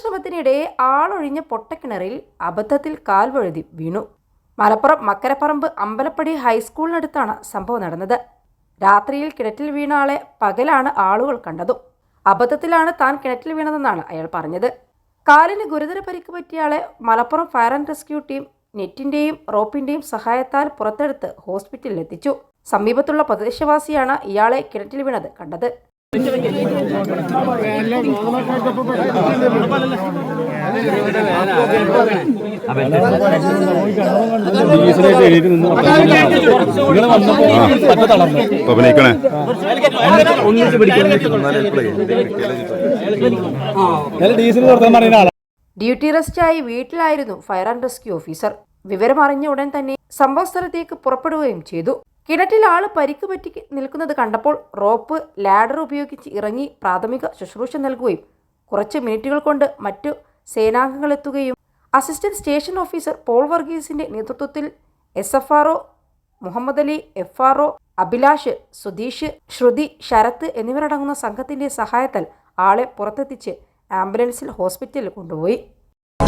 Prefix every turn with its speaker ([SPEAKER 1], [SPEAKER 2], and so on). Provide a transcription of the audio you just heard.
[SPEAKER 1] ശ്രമത്തിനിടെ ആളൊഴിഞ്ഞ പൊട്ടക്കിണറിൽ അബദ്ധത്തിൽ കാൽവഴുതി വീണു. മലപ്പുറം മക്കരപ്പറമ്പ് അമ്പലപ്പടി ഹൈസ്കൂളിനടുത്താണ് സംഭവം നടന്നത്. രാത്രിയിൽ കിണറ്റിൽ വീണ ആളെ പകലാണ് ആളുകൾ കണ്ടതും. അബദ്ധത്തിലാണ് താൻ കിണറ്റിൽ വീണതെന്നാണ് അയാൾ പറഞ്ഞത്. കാലിന് ഗുരുതര പരിക്ക് പറ്റിയ ആളെ Malappuram fire and rescue team നെറ്റിന്റെയും റോപ്പിന്റെയും സഹായത്താൽ പുറത്തെടുത്ത് ഹോസ്പിറ്റലിൽ എത്തിച്ചു സമീപത്തുള്ള പ്രദേശവാസിയാണ് ഇയാളെ കിണറ്റിൽ വീണത് കണ്ടത്. ഡ്യൂട്ടി റെസ്റ്റായി വീട്ടിലായിരുന്നു ഫയർ ആൻഡ് റെസ്ക്യൂ ഓഫീസർ. വിവരമറിഞ്ഞ ഉടൻ തന്നെ സംഭവസ്ഥലത്തേക്ക് പുറപ്പെടുകയും ചെയ്തു. കിണറ്റിൽ ആൾ പരിക്ക് പറ്റി നിൽക്കുന്നത് കണ്ടപ്പോൾ റോപ്പ് ലാഡർ ഉപയോഗിച്ച് ഇറങ്ങി പ്രാഥമിക ശുശ്രൂഷ നൽകുകയും കുറച്ച് മിനിറ്റുകൾ കൊണ്ട് മറ്റു സേനാംഗങ്ങൾ എത്തുകയും. അസിസ്റ്റന്റ് സ്റ്റേഷൻ ഓഫീസർ പോൾ വർഗീസിന്റെ നേതൃത്വത്തിൽ S F R O Muhammad Ali F R O Abhilash Sudheesh Shruthi Sarath എന്നിവരടങ്ങുന്ന സംഘത്തിന്റെ സഹായത്താൽ ആളെ പുറത്തെത്തിച്ച് ആംബുലൻസിൽ ഹോസ്പിറ്റലിൽ കൊണ്ടുപോയി.